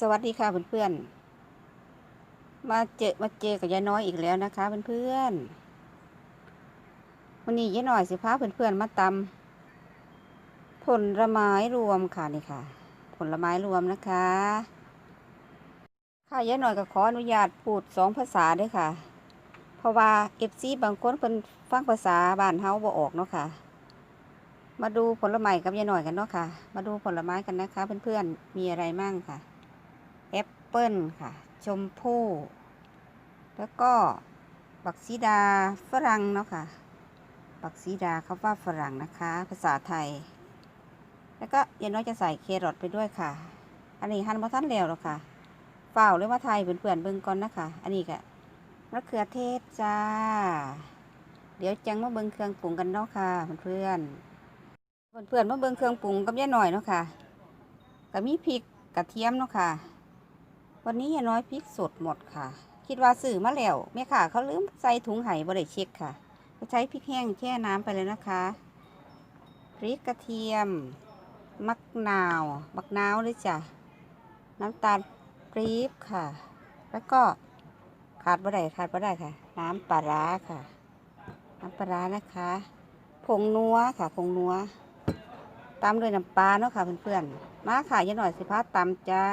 สวัสดีค่ะเพื่อนๆ มาเจอมาเจอกับยายน้อยอีกแล้วนะคะเพื่อนๆวันนี้ยายน้อยสิพาเพื่อนๆมาตำผลไม้รวมค่ะนี่ค่ะ ผลไม้รวมนะคะ ค่ะยายน้อยก็ขออนุญาตพูดสองภาษาด้วยค่ะ เพราะว่าเอฟซีบางคนเพิ่นฟังภาษาบ้านเฮาบ่ออกเนาะค่ะ มาดูผลไม้กับยายหน่อยกันเนาะค่ะ มาดูผลไม้กันนะคะ เพื่อนๆ มีอะไรมั่งค่ะ ปเปิ้ลค่ะ ชมพู่ แล้วก็บักซีดาฝรั่งเนาะค่ะ บักซีดาเขาว่าฝรั่งนะคะ ภาษาไทย แล้วก็ยายน้อยจะใส่เครอทไปด้วยค่ะ อันนี้หั่นมาทันแล้วหรอกค่ะเปล่าเลยว่าไทยเพื่อนๆเบิ่งก่อนนะคะ อันนี้ก็มะเขือเทศจ้า เดี๋ยวจังมาเบิ่งเครื่องปรุงกันเนาะค่ะเพื่อนๆเพื่อนมาเบิ่งเครื่องปรุงกับยายหน่อยเนาะค่ะก็มีพริกกระเทียมเนาะค่ะ วันนี้ยายน้อยพริกสดหมดค่ะ คิดว่าซื้อมาแล้วแม่ค่ะ เขาลืมใส่ถุงไห่บ่ได้เช็คค่ะก็ใช้พริกแห้งแช่น้ำไปเลยนะคะพริกกระเทียมมักนาวมักนาวเลยจ้ะน้ำตาลปรี๊บค่ะ แล้วก็ขาดบ่ได้ขาดบ่ได้ค่ะ น้ำปลาร้าค่ะ น้ำปลาร้านะคะผงนัวค่ะผงนัวตามด้วยน้ำปลาเนาะค่ะเพื่อนๆมาค่ะยายหน่อยสิพาตำจ้า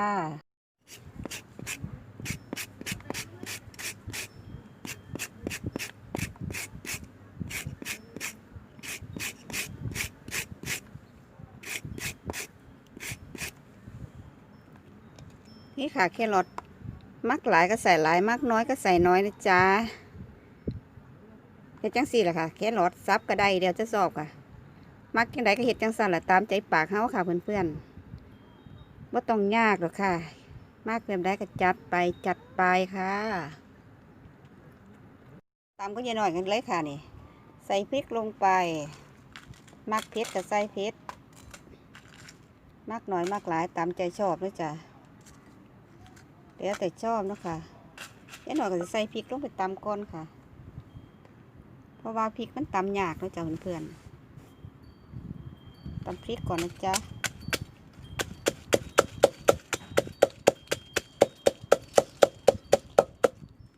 นี่ค่ะแครอทมักหลายก็ใส่หลายมักน้อยก็ใส่น้อยนะจ๊ะเฮ็ดจังสี่แหละค่ะแครอทซับก็ได้เดี๋ยวจะสอบค่ะ มักจังใดก็เฮ็ดจังสั่นแหละตามใจปากเฮาค่ะเพื่อนๆว่าต้องยากหรอกค่ะ มากเพียงใดก็จัดไปจัดไปค่ะตามก็ยายหน่อยกันเลยค่ะนี่ ใส่พริกลงไป มักเผ็ดก็ใส่เผ็ดมากน่อยมากหลายตามใจชอบนะจ๊ะ เดี๋ยวแต่ชอบเนาะคะยายหน่อยก็จะใส่พริกลงไปตำก่อนค่ะ เพราะว่าพริกมันตำยากเนาะจ๊ะเพื่อนๆตำพริกก่อนนะจ๊ะ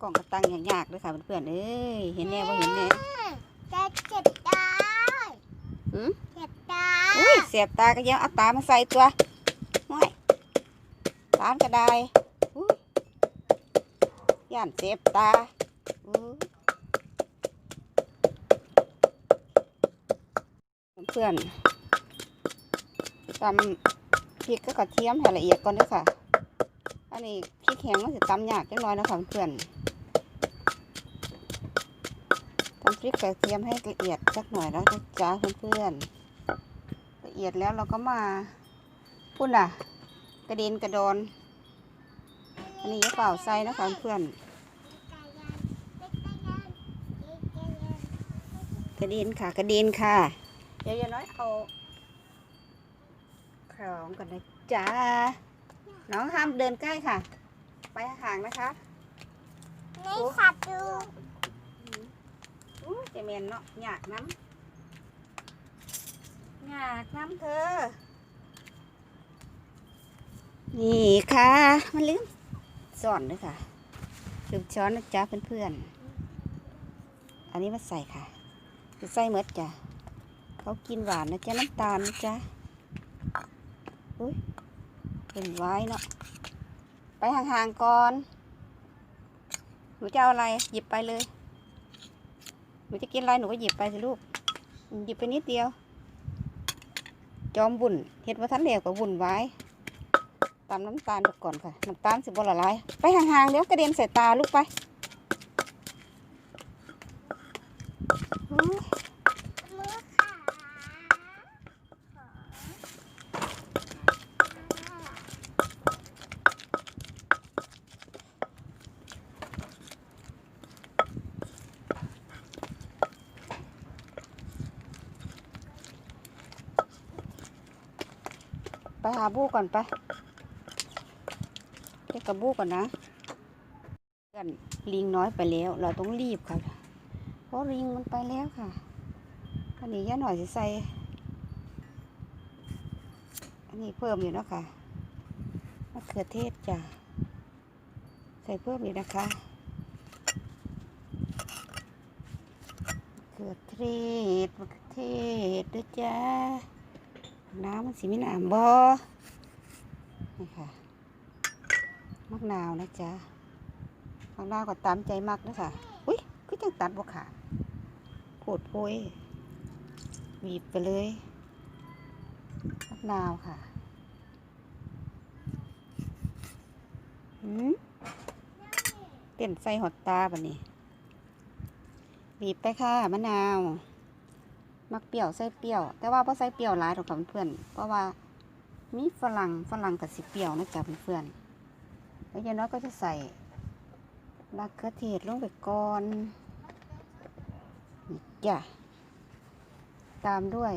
กล่องกระตังอย่างยากเลยค่ะเพื่อนๆเอ้ยเห็นแน่ว่าเห็นแน่จะเจ็บตาหืมเจ็บตาอุ้ยเสียบตาก็ยังเอาตามาใส่ตัวห้วยร้านก็ได้อุ้ย ย่านเสียบตาเพื่อนตำพริกก็กระเทียมให้ละเอียดก่อนด้วยค่ะ อันนี้พริกแห้งมันจะตำยากจังน้อยนะคะเพื่อนตำพริกกระเทียมให้ละเอียดสักหน่อยแล้วจ๊ะเพื่อนๆละเอียดแล้วเราก็มาพุ่นอะ กระเด็นกระดอน อันนี้อย่าเปล่าใส่นะคะเพื่อนกระเด็นค่ะ กระเด็นค่ะเดี๋ยวอย่าน้อยเอาของกันนะจ๊ะน้องห้ามเดินใกล้ค่ะ ไปห่างๆนะคะนี่ขัดดูอู้เจเมนเนาะอยากน้ำอยากน้ำเธอ นี่ค่ะ มันลืม สอนด้วยค่ะลืมช้อนนะจ๊ะเพื่อนๆ อันนี้มาใส่ค่ะจะใส่เมดจ้ะเขากินหวานนะจ๊ะน้ำตาลนะจ๊ะอุ้ยเป็นไว้เนาะไปห่างๆก่อนหนูจะเอาอะไรหยิบไปเลยหนูจะกินอะไรหนูก็หยิบไปสิลูกหยิบไปนิดเดียว จอมบุญเห็ดว่าทันเดียวกับบุญไว้ ตามน้ำตาลก่อนค่ะ น้ำตาลสิบละลาย ไปห่างๆ เดี๋ยวกระเด็นใส่ตาลูกไป ไปหาบูก่อนไป เรียกกับบูก่อนนะเพื่อนลิงน้อยไปแล้ว เราต้องรีบค่ะ เพราะลิงมันไปแล้วค่ะอันนี้ย่าหน่อยสิใส่อันนี้เพิ่มอยู่เนาะค่ะมะเขือเทศจ้ะใส่เพิ่มอีกนะคะมะเขือเทศมะเขือเทศด้วยจ้าน้ำมันสีไมีน้ำบ่นี่ค่ะ มะนาวนะจ๊ะมะนาวก็ตามใจมักนะค่ะ อุ้ยก็จังตัดบ่ค่ะโผดโพยบีบไปเลยมะนาวค่ะหืมเต้นใส่หอดตาบันนี้ บีบไปค่ะมะนาว มักเปรี้ยวใส่เปรี้ยว แต่ว่าพอใส่เปรี้ยวหลายหรอกค่ะเพื่อนเพราะว่ามีฝรั่งฝรั่งกับสิเปรี้ยวนะจ๊ะเพื่อนๆ แล้วยายน้อยก็จะใส่มะเขือเทศลงไปก่อนนี่จ้ะตามด้วย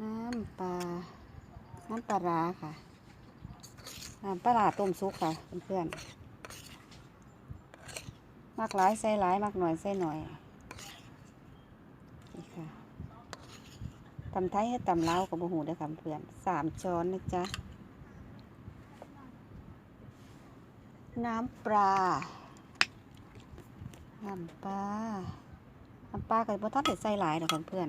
น้ำปลา น้ำปลาร้าค่ะ น้ำปลาร้าต้มซุปค่ะเพื่อนๆมากหลายใส่หลายมากหน่อยใส่หน่อยนี่ค่ะตำไทยให้ตำเล้ากับบูหูเด้อค่ะเพื่อนสามช้อนนะจ๊ะ น้ำปลา น้ำปลา น้ำปลากับบัทัดใส่หลายเด้อค่ะเพื่อน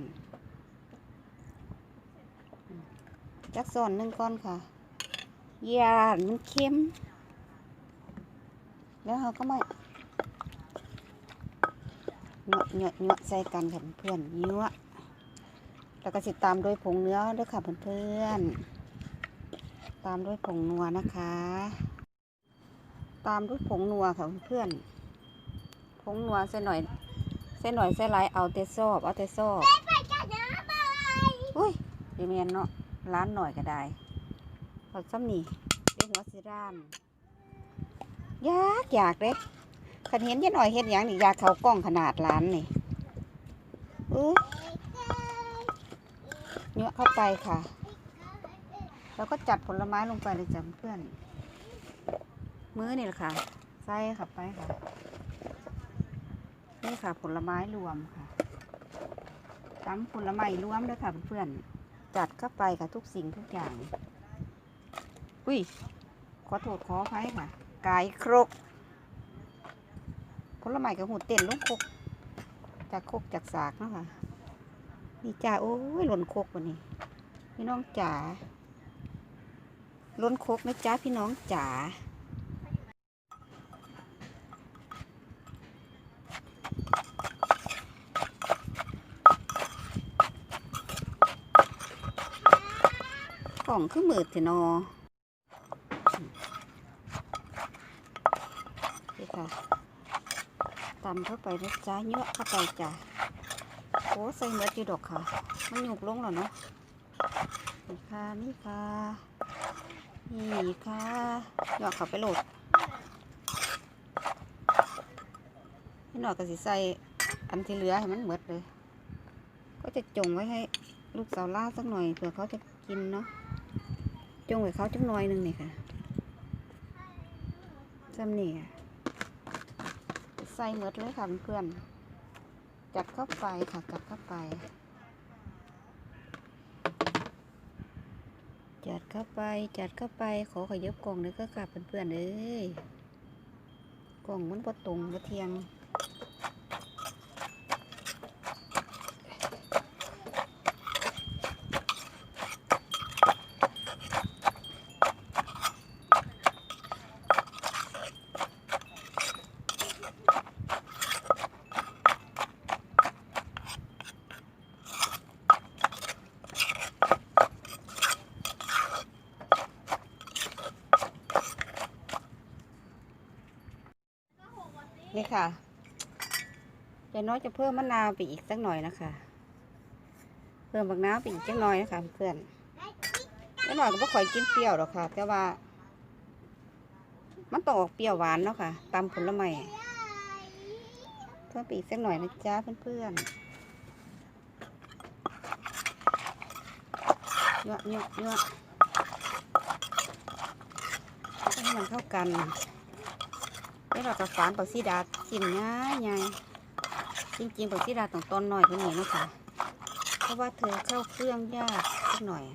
จักซอนหนึ่งก้อนค่ะยามันเค็ม แล้วเราก็มาเหยาะเหยาะเหยาะใส่กันค่ะเพื่อนๆยั่วแล้วก็สิตามด้วยผงเนื้อด้วยค่ะเพื่อนๆ ตามด้วยผงนัวนะคะ ตามด้วยผงนัวค่ะเพื่อนๆผงนัวใส่หน่อยใส่หน่อยใส่หลายเอาแต่ซอบเอาแต่ซอบไปกันนะบายอุ้ยเดี๋ยวเมียนเนาะร้านหน่อยก็ได้เอาซ้ำนี่เรียกว่าสิร้านอยากอยากเด้คันเห็นยายหน่อยเห็นอย่างนี่อยากเขากล้องขนาดร้านนี่อื้อเนื้อเข้าไปค่ะ แล้วก็จัดผลไม้ลงไปเลยจ้ะเพื่อน มื้อนี่แหละค่ะใส่ขับไปค่ะ นี่ค่ะผลไม้รวมค่ะตำผลไม้รวมด้วยค่ะเพื่อนๆจัดเข้าไปค่ะทุกสิ่งทุกอย่าง อุ้ย ขอโทษขออภัยค่ะไก่ครกผลไม้กับหูเต้นลงครกจากครกจากสากเนาะค่ะนี่จ้าโอ้ยหล่นคกวันนี้ พี่น้องจ๋าล้นคกนะจ้าพี่น้องจ๋า ของคือมืดเถอะนอนี่ค่ะตำเข้าไปนะจ้าเยอะเข้าไปจ้าโอ้ใส่เม็ดอยู่ดอกค่ะ มันหยุกลงแล้วเนาะนี่ค่ะนี่ค่ะ นี่ค่ะหยอกเขาไปโหลดนี่หน่อยก็สิใส่อันที่เหลือให้มันหมดเลย ก็จะจงไว้ให้ลูกสาวล่าสักหน่อยเผื่อเขาจะกินเนาะ จงไว้เขาจังหน่อยหนึงนี่ค่ะจำนี่ค่ะใส่หมดเลยค่ะเพื่อนจัดเข้าไปค่ะจัดเข้าไป จัดเข้าไปจัดเข้าไปขอขยับกล่องเลยก็กลับเพื่อนๆเอ้ยกล่องมันบ่ตรงบ่เทียง ค่ะยายน้อยจะเพิ่มมะนาวไปอีกสักหน่อยนะคะ เพิ่มบักน้ำไปอีกจักหน่อยนะคะเพื่อนยายน้อยก็ไม่ค่อยกินเปรี้ยวหรอกค่ะ แต่ว่า มันต้องออกเปรี้ยวหวานเนาะค่ะตามผลไม้เพิ่มไปอีกสักหน่อยนะจ๊ะเพื่อนๆเยอะเยอะเยอะให้มันเข้ากัน แล้เราจะฝานปักซีดากินง่ายง่ายจริงๆปักซีดาต้องต้นหน่อยเป็นหน่อยนะคะเพราะว่าเธอเข้าเครื่องยากสักหน่อย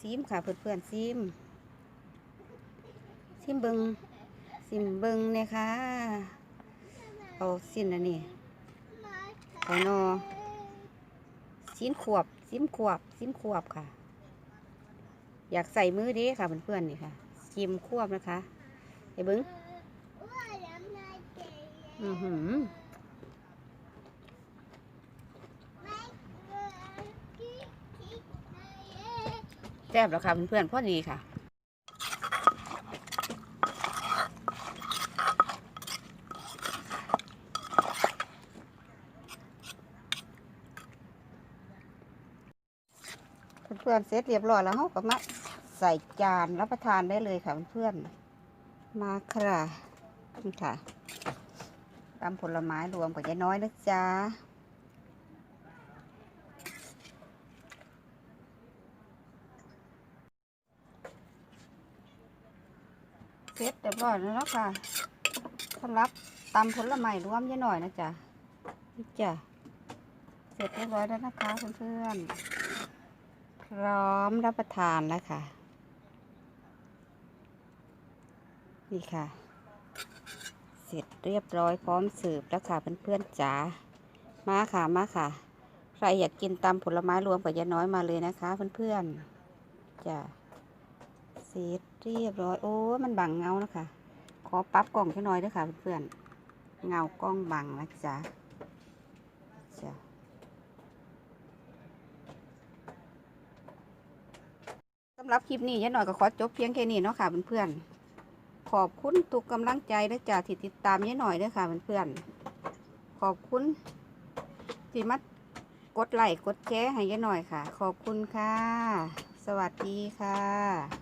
ซิมค่ะเพื่อนๆซิมซิมเบิงซิมเบิงเนี่ยค่ะเอาสิ้นอันนี้ ไก่นอสิ้นขวบซิมขวบซิมขวบค่ะ อยากใส่มือดีค่ะเพื่อนๆนี่ค่ะซิมควบนะคะไอ้เบิงอือหือแซ่บแล้วค่ะเพื่อนๆพอดีค่ะ เพื่ อนเสร็จเรียบร้อยแล้วเราก็มาใส่จานรับประทานได้เลยค่ะเพื่อนมาค่ะนี่ค่ะตำผลไม้รวมกับยายน้อยนะจ๊ะเสร็จเรียบร้อยแล้วนะค่ะสำหรับตำผลไม้รวมยายน้อยนะจ๊ะนี่จ้ะเสร็จเรียบร้อยแล้วนะคะเพื่อนๆ ร้อมรับประทานแล้วค่ะ นี่ค่ะ เสร็จเรียบร้อยพร้อมเสิร์ฟแล้วค่ะเพื่อนๆจ๋ามาค่ะมาค่ะใครอยากกินตำผลไม้รวมกับยาน้อยมาเลยนะคะเพื่อนๆจ้ะเสร็จเรียบร้อยโอ้มันบังเงานะคะ ขอปั๊บกล่องแค่น้อยด้วยค่ะเพื่อนๆเงากล้องบังนะจ๊ะจ้ะ สำหรับคลิปนี้ยายหน่อยก็ขอจบเพียงแค่นี้เนาะค่ะเพื่อนๆขอบคุณทุกกำลังใจและจากที่ติดตามยายหน่อยด้วยค่ะเพื่อนๆขอบคุณที่มากดไลค์กดแชร์ให้ยายหน่อยค่ะ ขอบคุณค่ะ สวัสดีค่ะ